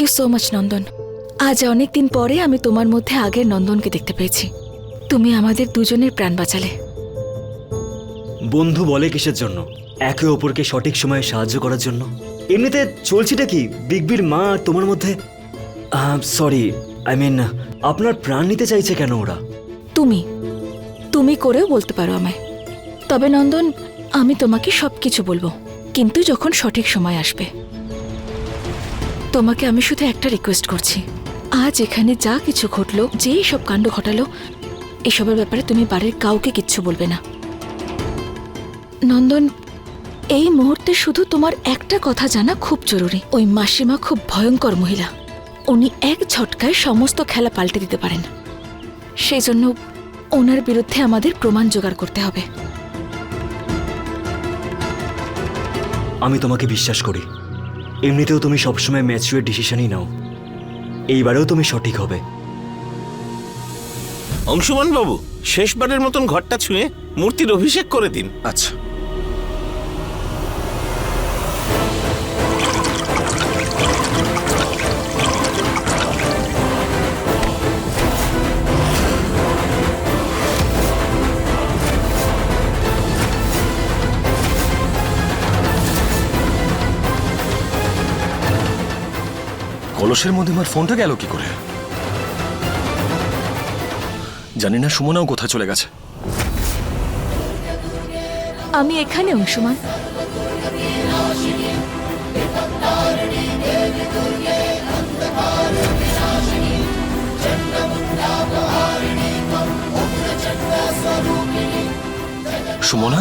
You so much নন্দন আজ অনেক দিন পরে আমি তোমার মধ্যে আগের নন্দনকে দেখতে পেয়েছি। তুমি আমাদের দুজনের প্রাণ বাঁচালে। বন্ধু বলে কিসের জন্য? একে অপরকে সঠিক সময়ে সাহায্য করার জন্য? এমনিতে চলছিটা কি? বিগবির মা আর তোমার মধ্যে? সরি আই মিন আপনার প্রাণ নিতে চাইছে কেন ওরা? তুমি তুমি করেও বলতে পারো আমায়। তবে নন্দন আমি তোমাকে সব কিছু বলব কিন্তু যখন সঠিক সময় আসবে। তোমাকে আমি শুধু একটা রিকোয়েস্ট করছি। আজ এখানে যা কিছু ঘটলো, যেই সব কাণ্ড ঘটালো, এসবের ব্যাপারে তুমি বাড়ির কাউকে কিচ্ছু বলবে না। নন্দন, এই মুহূর্তে শুধু তোমার একটা কথা জানা খুব জরুরি। ওই মাসিমা খুব ভয়ঙ্কর মহিলা। উনি এক ঝটকায় সমস্ত খেলা পাল্টে দিতে পারেন। সেই জন্য ওনার বিরুদ্ধে আমাদের প্রমাণ জোগাড় করতে হবে। আমি তোমাকে বিশ্বাস করি। এমনিতেও তুমি সবসময় ম্যাচুয়ার ডিসিশনই নাও। এইবারেও তুমি সঠিক হবে। অংশুমান বাবু শেষবারের মতন ঘরটা ছুঁয়ে মূর্তির অভিষেক করে দিন। আচ্ছা। কলসের মধ্যে আমার ফোনটা গেল কি করে? জানি না সুমনাও কোথায় চলে গেছে। আমি এখানে অংশমান। সুমনা?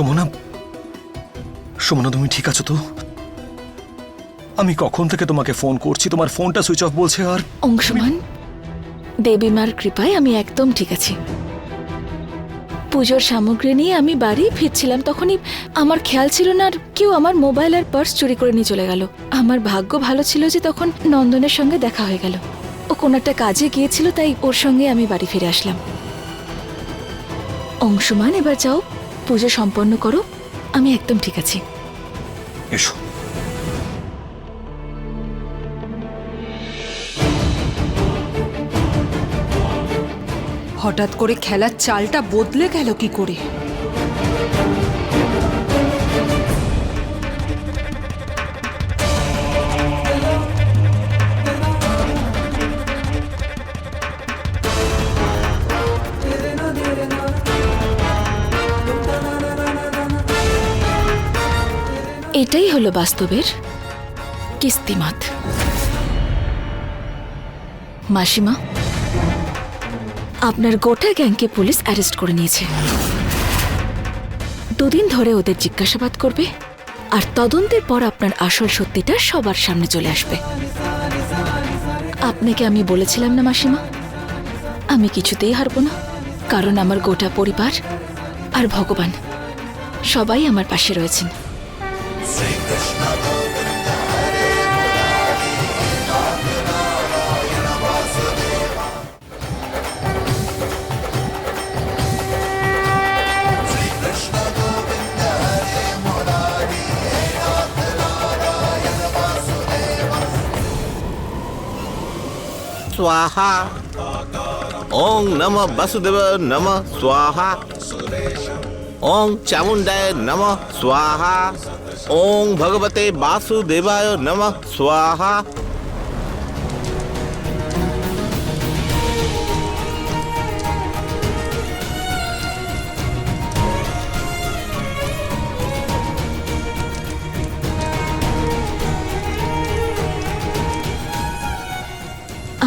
সুমনা সুমনা তুমি ঠিক আছো তো? আমি কখন থেকে তোমাকে ফোন করছি? তোমার ফোনটা সুইচ অফ বলছে আর অংশমান দেবীমার কৃপায় আমি একদম ঠিক আছি। পুজোর সামগ্রী নিয়ে আমি বাড়ি ফিরছিলাম তখনই আমার খেয়াল ছিল না আর কেউ আমার মোবাইল আর পার্স চুরি করে নিয়ে চলে গেল। আমার ভাগ্য ভালো ছিল যে তখন নন্দনের সঙ্গে দেখা হয়ে গেল। ও কোন একটা কাজে গিয়েছিল তাই ওর সঙ্গে আমি বাড়ি ফিরে আসলাম। অংশমান এবার যাও। পুজো সম্পন্ন করো আমি একদম ঠিক আছি। এসো। হঠাৎ করে খেলার চালটা বদলে গেল কি করে? এটাই হলো বাস্তবের কিস্তিমাত। মাসিমা, আপনার গোটা গ্যাংকে পুলিশ অ্যারেস্ট করে নিয়েছে। দুদিন ধরে ওদের জিজ্ঞাসাবাদ করবে আর তদন্তের পর আপনার আসল সত্যিটা সবার সামনে চলে আসবে। আপনাকে আমি বলেছিলাম না, মাসিমা, আমি কিছুতেই হারবো না, কারণ আমার গোটা পরিবার আর ভগবান সবাই আমার পাশে রয়েছেন। স্বাহা ওং নম বাসুদেব নম স্বাহা ওং চামুণ্ডায় নম স্বাহা ওং ভগবতে বাসুদেবায় নম স্বাহা।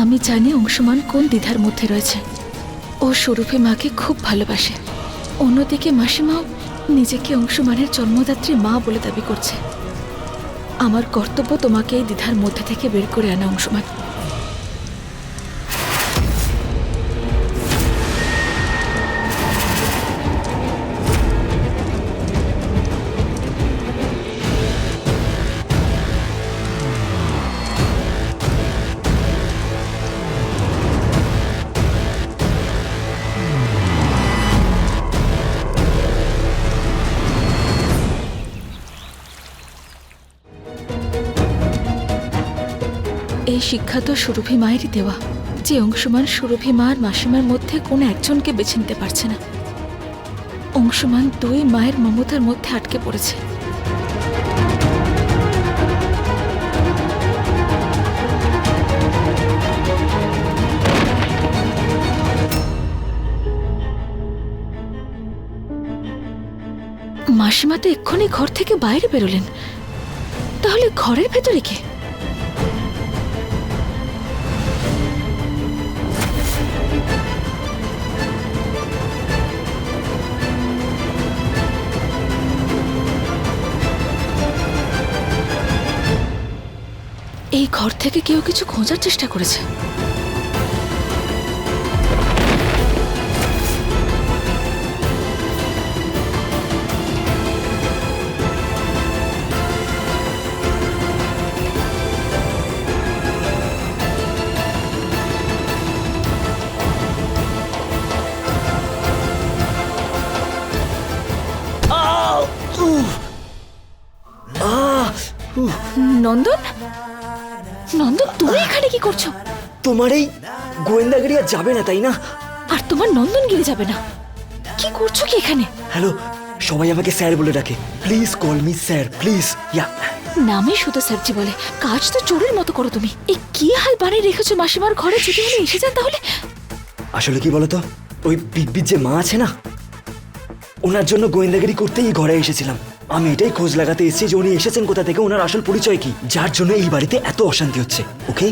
আমি জানি অংশমান কোন দ্বিধার মধ্যে রয়েছে। ও স্বরূপে মাকে খুব ভালোবাসে। অন্যদিকে মাসিমাও নিজেকে অংশমানের জন্মদাত্রী মা বলে দাবি করছে। আমার কর্তব্য তোমাকে এই দ্বিধার মধ্যে থেকে বের করে আনা, অংশমান। শিক্ষা তো সুরভি মায়েরই দেওয়া। যে অংশমান সুরভি মা আর মাসিমার মধ্যে কোনো একজনকে বেছে নিতে পারছে না। অংশমান দুই মায়ের মমতার মধ্যে আটকে পড়েছে। মাসিমা তো এক্ষুনি ঘর থেকে বাইরে বেরোলেন। তাহলে ঘরের ভেতরে কে? এই ঘর থেকে কেউ কিছু খোঁজার চেষ্টা করেছে। নন্দন? কি করছ? তোমার এই গোয়েন্দাগিরি আর যাবে না তাই না? আর তোমার নন্দন গিরে যাবে না। কি করছ কি এখানে? হ্যালো সবাই আমাকে স্যার বলে ডাকে। Please call me sir please. Yeah. নামে শুধু স্যারজি বলে। কাজ তো চোরের মতো করো তুমি। এই কি হাল বানিয়ে রেখেছো মাসিমার ঘরে? যদি উনি এসে যান তাহলে? আসলে কি বলতো? ওই বিগবির যে মা আছে না ওনার জন্য গোয়েন্দাগিরি করতেই ঘরে এসেছিলাম। আমি এটাই খোঁজ লাগাতে এসেছি যে উনি এসেছেন কোথা থেকে ওনার আসল পরিচয় কি? যার জন্য এই বাড়িতে এত অশান্তি হচ্ছে ওকে?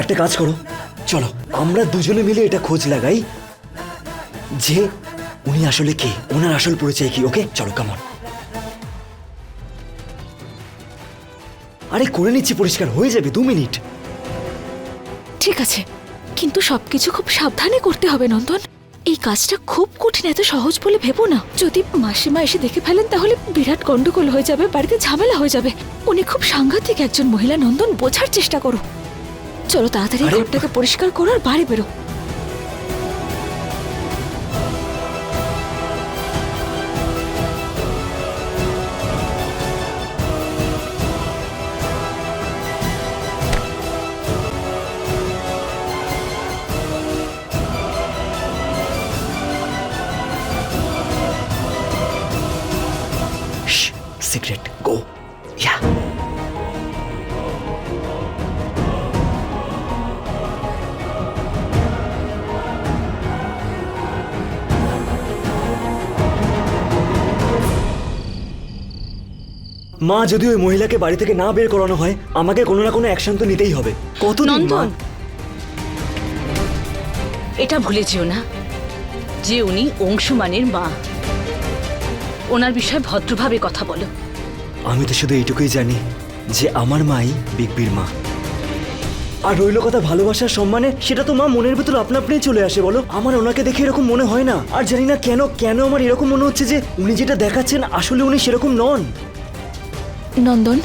একটা কাজ করো। চলো, আমরা দুজনে মিলে এটা খোঁজ লাগাই যে উনি আসলে কে। ওনার আসল পরিচয় কি, ওকে? চলো কামন আরে, করে নিচ্ছি, পরিষ্কার, হয়ে যাবে, দু মিনিট। ঠিক আছে, কিন্তু সবকিছু খুব সাবধানে করতে হবে, নন্দন। এই কাজটা খুব কঠিন, এত সহজ বলে ভেবো না। যদি মাসিমা এসে দেখে ফেলেন, তাহলে বিরাট গন্ডগোল হয়ে যাবে, বাড়িতে ঝামেলা হয়ে যাবে। উনি খুব সাংঘাতিক একজন মহিলা, নন্দন, বোঝার চেষ্টা করো। চলো তাড়াতাড়ি ঘরটাকে পরিষ্কার করো আর বাড়ি বেরো। মা যদি ওই মহিলাকে বাড়ি থেকে না বের করানো হয় আমাকে কোনো না কোনো অ্যাকশন তো নিতেই হবে। কত মা? নন্দন! এটা ভুলে যেও না যে উনি অংশুমানের মা। ওনার বিষয়ে ভদ্রভাবে কথা বলো। আমি তো শুধু এইটুকুই জানি যে আমার মাই বিগবির মা। আর রইল কথা ভালোবাসার সম্মানে সেটা তো মা মনের ভেতর আপনা আপনি চলে আসে বলো। আমার ওনাকে দেখে এরকম মনে হয় না। আর জানি না কেন কেন আমার এরকম মনে হচ্ছে যে উনি যেটা দেখাচ্ছেন আসলে উনি সেরকম নন। নন্দন?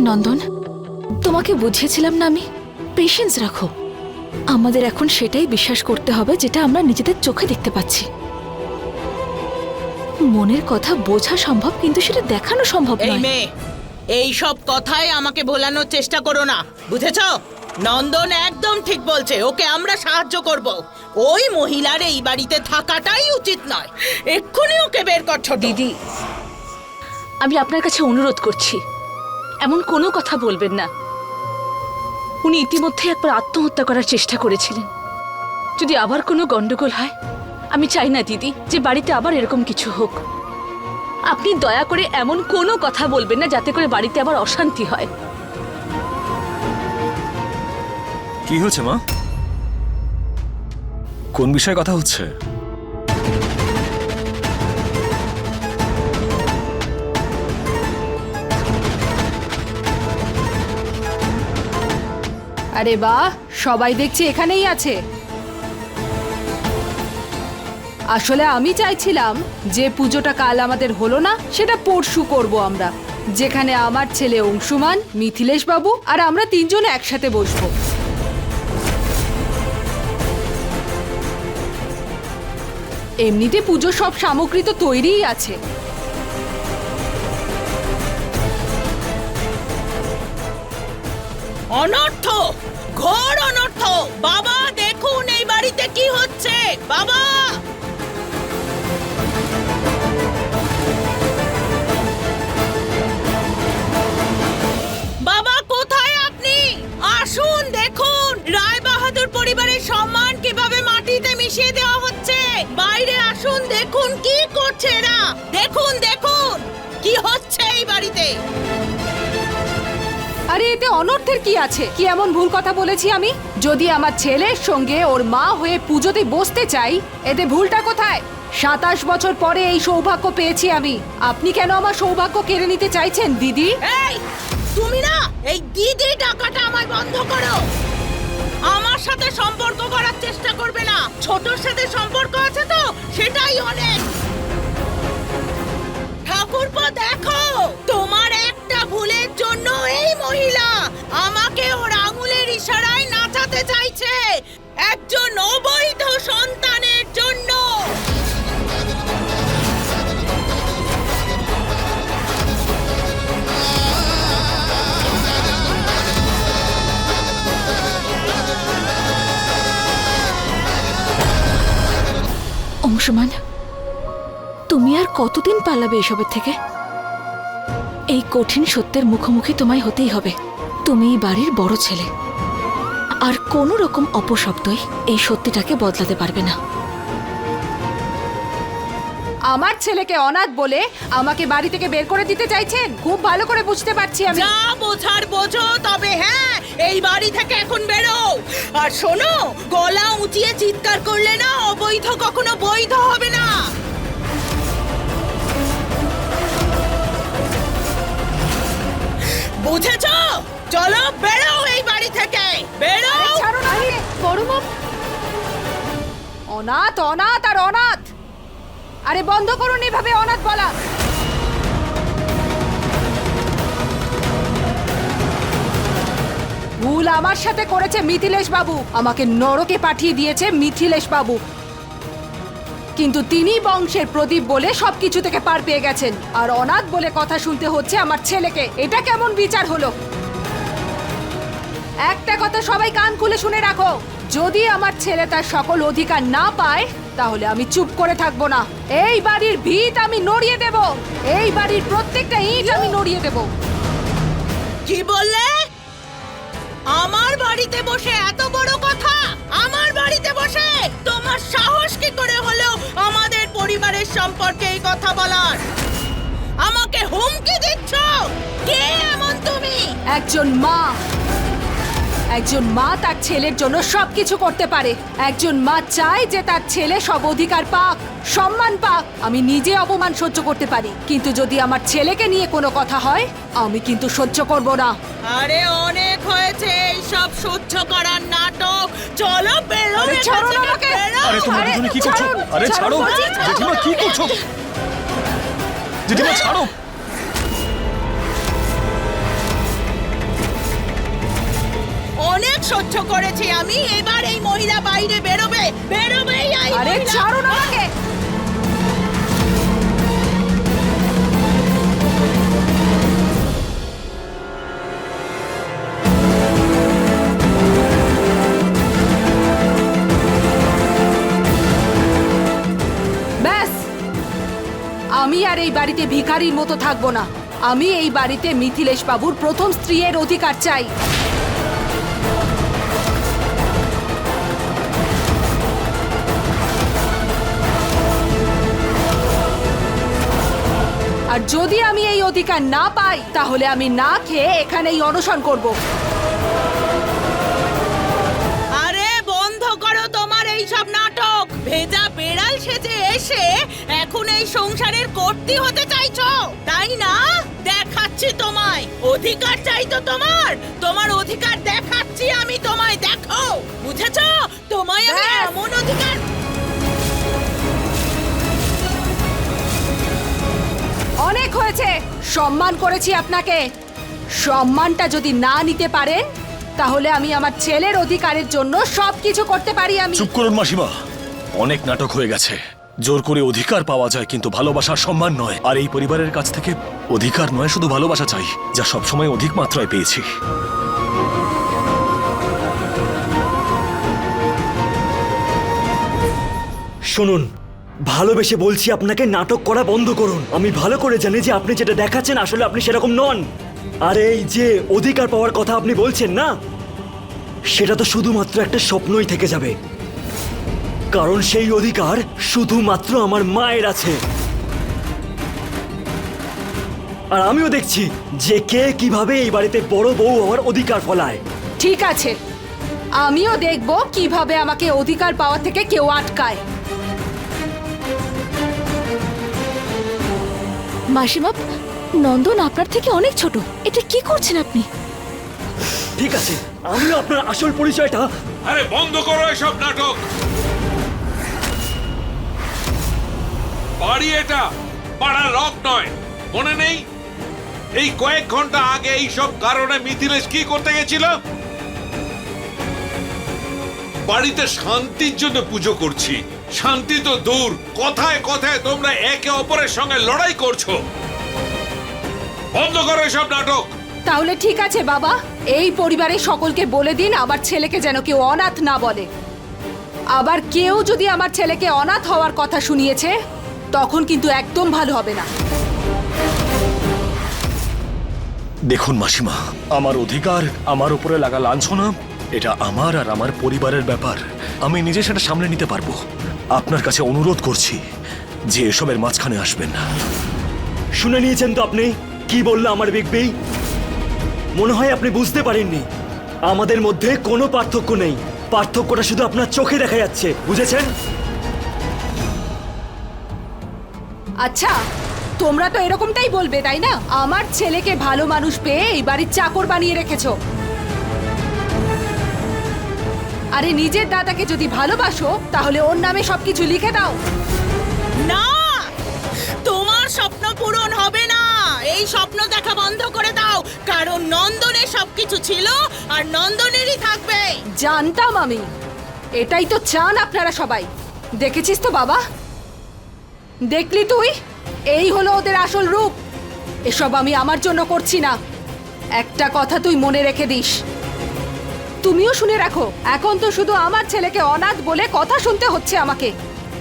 নন্দন তোমাকে বুঝিয়েছিলাম না আমি। পেশেন্স রাখো। আমাদের এখন সেটাই বিশ্বাস করতে হবে যেটা আমরা নিজেদের চোখে দেখতে পাচ্ছি। মনের কথা বোঝা সম্ভব কিন্তু সেটা দেখানো সম্ভব নয়। এই সব কথায় আমাকে ভোলানোর চেষ্টা করো না বুঝেছ? নন্দন একদম ঠিক বলছে, ওকে আমরা সাহায্য করব। ওই মহিলার এই বাড়িতে থাকাটাই উচিত নয়। এক্ষুনি ওকে বের করছ দিদি, আমি আপনার কাছে অনুরোধ করছি। এমন কোনো কথা বলবেন না। উনি ইতিমধ্যে একবার আত্মহত্যা করার চেষ্টা করেছিলেন। যদি আবার কোনো গন্ডগোল হয়, আমি চাই না দিদি, যে বাড়িতে আবার এরকম কিছু হোক। আপনি দয়া করে এমন কোনো কথা বলবেন না, যাতে করে বাড়িতে আবার অশান্তি হয়। কি হয়েছে, মা? কোন বিষয়ে কথা হচ্ছে? আরে বাহ সবাই দেখছি এখানেই আছে। আসলে আমি চাইছিলাম যে পুজোটা কাল আমাদের হলো না, সেটা পরশু করব আমরা। যেখানে আমার ছেলে অংশুমান মিথিলেশ বাবু আর আমরা তিনজন একসাথে বসবো। এমনিতে পুজোর সব সামগ্রী তো তৈরিই আছে। অনর্থ! ঘোর অনর্থ! বাবা, দেখুন এই বাড়িতে কি হচ্ছে। বাবা! বাবা, কোথায় আপনি? আসুন, দেখুন। রায় বাহাদুর পরিবারের সম্মান আসুন দেখুন কি করছে এরা। দেখুন দেখুন কি হচ্ছে এই বাড়িতে। আরে এতে অনর্থের কি আছে? কি এমন ভুল কথা বলেছি আমি? যদি আমার ছেলের সঙ্গে ওর মা হয়ে পুজোতে বসতে চাই এতে ভুলটা কোথায়? সাতাশ বছর পরে এই সৌভাগ্য পেয়েছি আমি। আপনি কেন আমার সৌভাগ্য কেড়ে নিতে চাইছেন দিদি? এই তুমি না এই দিদি টাকাটা আমায় বন্ধ করো। আমার সাথে সম্পর্ক করার চেষ্টা করবে না। ছোটর সাথে সম্পর্ক আছে তো? সেটাই অনেক। ঠাকুরপো, দেখো, তোমার একটা ভুলের জন্য এই মহিলা আমাকে ওর আঙুলের ইশারায় নাচাতে চাইছে। একজন অবৈধ সন্তানের অংশমান তুমি আর কতদিন পালাবে এসবের থেকে? এই কঠিন সত্যের মুখোমুখি তোমায় হতেই হবে। তুমি বাড়ির বড় ছেলে। আর কোনো রকম অপশব্দই এই সত্যিটাকে বদলাতে পারবে না। আমার ছেলেকে অনাথ বলে আমাকে বাড়ি থেকে বের করে দিতে চাইছেন? খুব ভালো করে বুঝতে পারছি আমি। যা বোঝার বোঝো তবে হ্যাঁ এই বাড়ি থেকে এখন বেরো আর শোনো গলা উঁচিয়ে চিৎকার করলে না অবৈধ কখনো বৈধ হবে না। বুঝেছ? চলো বেরো এই বাড়ি থেকে। বেরো ছাড়ো না। বড় অনাথ অনাথ আর অনাথ। আরে বন্ধ করুন এভাবে অনাথ বলা। ভুল আমার সাথে করেছে মিথিলেশ বাবু। আমাকে নরকে পাঠিয়ে দিয়েছে মিথিলেশ বাবু। কিন্তু তিনি বংশের প্রদীপ বলে সবকিছু থেকে পার পেয়ে গেছেন। আর অনাথ বলে কথা শুনতে হচ্ছে আমার ছেলেকে। এটা কেমন বিচার হলো? একটা কথা সবাই কান খুলে শুনে রাখো। যদি আমার ছেলে তার সকল অধিকার না পায় তাহলে আমি চুপ করে থাকব না। এই বাড়ির ভিত আমি নড়িয়ে দেব। এই বাড়ির প্রত্যেকটা ইট আমি নড়িয়ে দেব। কি বললে? আমার বাড়িতে বসে এত বড় কথা? আমার বাড়িতে বসে? তোমার সাহস কি করে হলো আমাদের পরিবারের সম্পর্কে এই কথা বলার? আমাকে হুমকি দিচ্ছ? কে এমন তুমি? একজন মা। একজন মা তার ছেলের জন্য সবকিছু করতে পারে। একজন মা চায় যে তার ছেলে সব অধিকার পাক সম্মান পাক। আমি নিজে অপমান সহ্য করতে পারি। কিন্তু যদি আমার ছেলেকে নিয়ে কোনো কথা হয় আমি কিন্তু সহ্য করব না। আরে অনেক হয়েছে এই সব সহ্য করার নাটক। চলো বেরো আরে এখান ছাড়ুন থেকে, আমাকে। আরে তোমরা আরে, দুজনে কি করছ? ছাড়ুন, আরে ছাড়ো। ছাড়ুন, বলছি, জেঠিমা কি করছ? জেঠিমা ছাড়ো। সহ্য করেছি আমি এবার এই মহিলা বাইরে বেরোবে বেরোবে এই আরে মহিলা। ছাড়ুন আমাকে। ব্যাস। আমি আর এই বাড়িতে ভিখারির মতো থাকব না। আমি এই বাড়িতে মিথিলেশ বাবুর প্রথম স্ত্রীর অধিকার চাই। আর যদি আমি এই অধিকার না পাই তাহলে আমি না খেয়ে এখানেই অনশন করব। আরে বন্ধ করো তোমার এই সব নাটক। ভেজা বেড়াল সেজে এসে এখন এই সংসারের কর্তি হতে চাইছো। তাই না? দেখাচ্ছি তোমায়। অধিকার চাই তো তোমার। তোমার অধিকার দেখাচ্ছি আমি তোমায় দেখো। বুঝেছ? তোমায় আমি ব্যাস। এমন অধিকার অনেক হয়েছে। সম্মান করেছি আপনাকে। সম্মানটা যদি না নিতে পারেন তাহলে আমি আমার ছেলের অধিকারের জন্য সবকিছু করতে পারি আমি। চুপ করুন মাসিমা। অনেক নাটক হয়ে গেছে। জোর করে অধিকার পাওয়া যায় কিন্তু ভালোবাসার সম্মান নয়। আর এই পরিবারের কাছ থেকে অধিকার নয় শুধু ভালোবাসা চাই যা সবসময় অধিক মাত্রায় পেয়েছি। শুনুন ভালোবেসে বলছি আপনাকে নাটক করা বন্ধ করুন। আমি ভালো করে জানি যে আপনি যেটা দেখাচ্ছেন আসলে আপনি সেরকম নন। আর এই যে অধিকার পাওয়ার কথা আপনি বলছেন, না? সেটা তো শুধুমাত্র একটা স্বপ্নই থেকে যাবে। কারণ সেই অধিকার শুধুমাত্র আমার মায়ের আছে। আর আমিও দেখছি যে কে কীভাবে এই বাড়িতে বড় বউ হওয়ার অধিকার ফলায়। ঠিক আছে। আমিও দেখব কীভাবে আমাকে অধিকার পাওয়া থেকে কেউ আটকায়। মাসিমা নন্দন আপনার থেকে অনেক ছোট। এটা কি করছেন আপনি? ঠিক আছে আমিও আপনার আসল পরিচয়টা আরে বন্ধ করো এসব নাটক। বাড়ি এটা পাড়ার রক নয়। মনে নেই? এই কয়েক ঘণ্টা আগে এই সব কারণে মিথিলেশ কি করতে গেছিল? বাড়িতে শান্তির জন্য পুজো করছি। শান্তি তো দূর। কথায় কথায় তোমরা একে অপরের সঙ্গে লড়াই করছ। বন্ধ করো এসব নাটক। তাহলে ঠিক আছে বাবা। এই পরিবারের সকলকে বলে দিন আমার ছেলেকে যেন কেউ অনাথ না বলে। আবার কেউ যদি আমার ছেলেকে অনাথ হওয়ার কথা শুনিয়েছে তখন কিন্তু একদম ভালো হবে না। দেখুন মাসিমা আমার অধিকার আমার উপরে লাগা লাঞ্ছনা এটা আমার আর আমার পরিবারের ব্যাপার। আমি নিজে সেটা সামলে নিতে পারব। আপনার কাছে অনুরোধ করছি যে এসবের মাঝখানে আসবেন না। শুনে নিয়েছেন তো আপনি? কি বলল আমার বিগবি মনে হয় আপনি বুঝতে পারেননি। আমাদের মধ্যে কোনো পার্থক্য নেই। পার্থক্যটা শুধু আপনার চোখে দেখা যাচ্ছে, বুঝেছেন? আচ্ছা তোমরা তো এরকমটাই বলবে, তাই না? আমার ছেলেকে ভালো মানুষ পেয়ে এই বাড়ির চাকর বানিয়ে রেখেছো। আরে নিজের দাদাকে যদি ভালোবাসো তাহলে ওর নামে সবকিছু লিখে দাও। না! তোমার স্বপ্ন পূরণ হবে না। এই স্বপ্ন দেখা বন্ধ করে দাও। কারণ নন্দনের সবকিছু ছিল আর নন্দনেরই থাকবে। জানতাম আমি। এটাই তো চান আপনারা সবাই। দেখেছিস তো বাবা? দেখলি তুই? এই হলো ওদের আসল রূপ। এসব আমি আমার জন্য করছি না। একটা কথা তুই মনে রেখে দিস। তুমিও শুনে রাখো, এখন তো শুধু আমার ছেলেকে অনাথ বলে কথা শুনতে হচ্ছে আমাকে।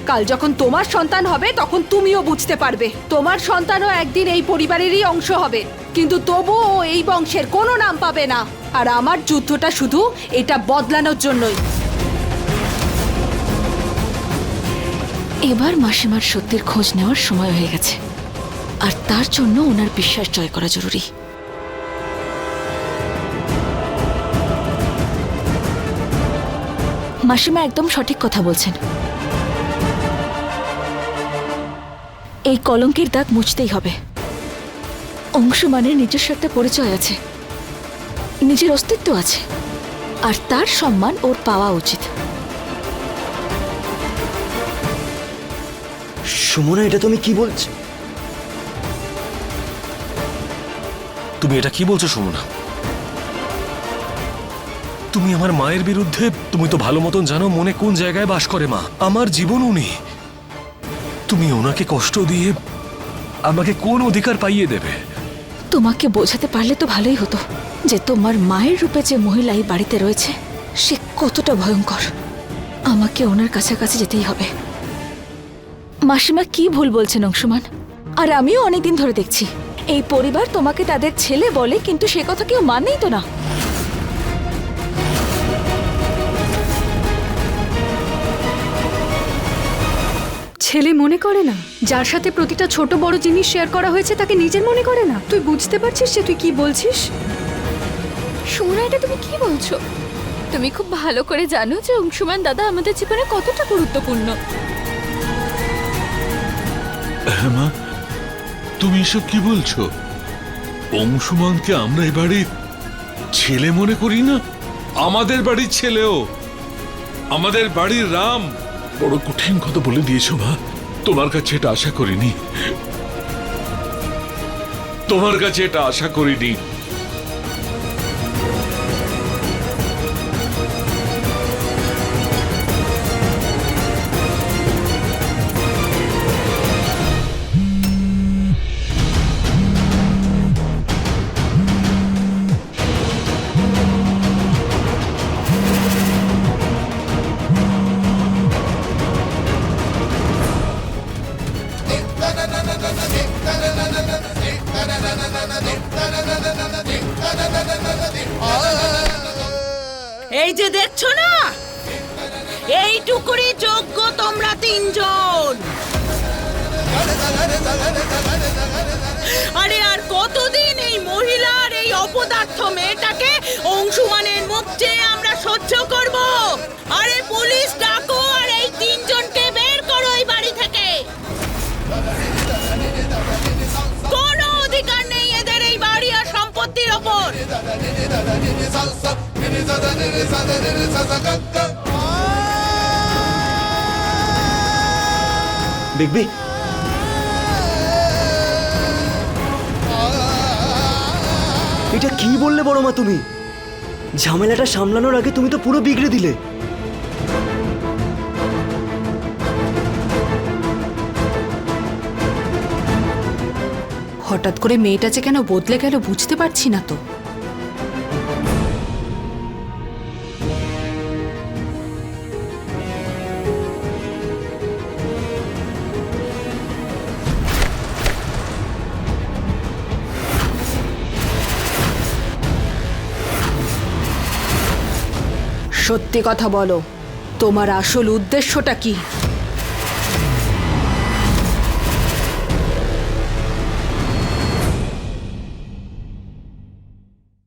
কাল যখন তোমার সন্তান হবে, তখন তুমিও বুঝতে পারবে। তোমার সন্তানও একদিন এই পরিবারেরই অংশ হবে, কিন্তু তবুও ও এই বংশের কোনো নাম পাবে না। আর আমার যুদ্ধটা শুধু এটা বদলানোর জন্যই। এবার মাসিমার সত্যির খোঁজ নেওয়ার সময় হয়ে গেছে। আর তার জন্য ওনার বিশ্বাস জয় করা জরুরি। মাসিমা একদম সঠিক কথা বলছেন। এই কলঙ্কের দাগ মুছতেই হবে। অংশমানের নিজস্ব একটা পরিচয় আছে। নিজের অস্তিত্ব আছে। আর তার সম্মান ওর পাওয়া উচিত। সুমনা এটা তুমি কি বলছো? তুমি এটা কি বলছো সুমনা? তুমি আমার মায়ের বিরুদ্ধে, তুমি তো ভালো মতন জানো মনে কোন জায়গায় বাস করে মা। আমার জীবন উনি। তুমি ওনাকে কষ্ট দিয়ে আমাকে কোন অধিকার পাইয়ে দেবে? তোমাকে বোঝাতে পারলে তো ভালোই হতো যে তোমার মায়ের রূপে যে মহিলা এই বাড়িতে রয়েছে, সে কতটা ভয়ঙ্কর। আমাকে ওনার কাছাকাছি যেতেই হবে। মাসিমা কি ভুল বলছেন, অংশমান? আর আমিও অনেকদিন ধরে দেখছি। এই পরিবার তোমাকে তাদের ছেলে বলে, কিন্তু সে কথা কেউ মানেই তো না। ছেলে মনে করে না? যার সাথে প্রতিটা ছোট বড় জিনিস শেয়ার করা হয়েছে তাকে নিজের মনে করে না? তুই বুঝতে পারছিস যে তুই কি বলছিস? সোনা এটা তুমি কি বলছো? তুমি খুব ভালো করে জানো যে অংশুমান দাদা আমাদের জীবনে কতটা গুরুত্বপূর্ণ। হ্যাঁ মা তুমি এসব কি বলছো? অংশুমানকে আমরা এ বাড়ির ছেলে মনে করি না? আমাদের বাড়ির ছেলেও আমাদের বাড়ির রাম বড় কঠিন কথা বলে দিয়েছ, মা। তোমার কাছে এটা আশা করিনি। তোমার কাছে এটা আশা করিনি। তিনজন। আরে, আর কতদিন এই মহিলার এই অপদার্থ মেয়েটাকে অংশুমানের মুখ চেয়ে আমরা সহ্য করব? আরে, পুলিশ, ডাকো, আর এই তিনজনকে বের করো এই বাড়ি থেকে। কোনো অধিকার নেই এদের এই বাড়ি আর সম্পত্তির ওপর। বিগবি এটা কি বললে বড় মা তুমি? ঝামেলাটা সামলানোর আগে তুমি তো পুরো বিগড়ে দিলে। হঠাৎ করে মেয়েটা যে কেন বদলে গেল বুঝতে পারছি না তো। সত্যি কথা বলো। তোমার আসল উদ্দেশ্যটা কি?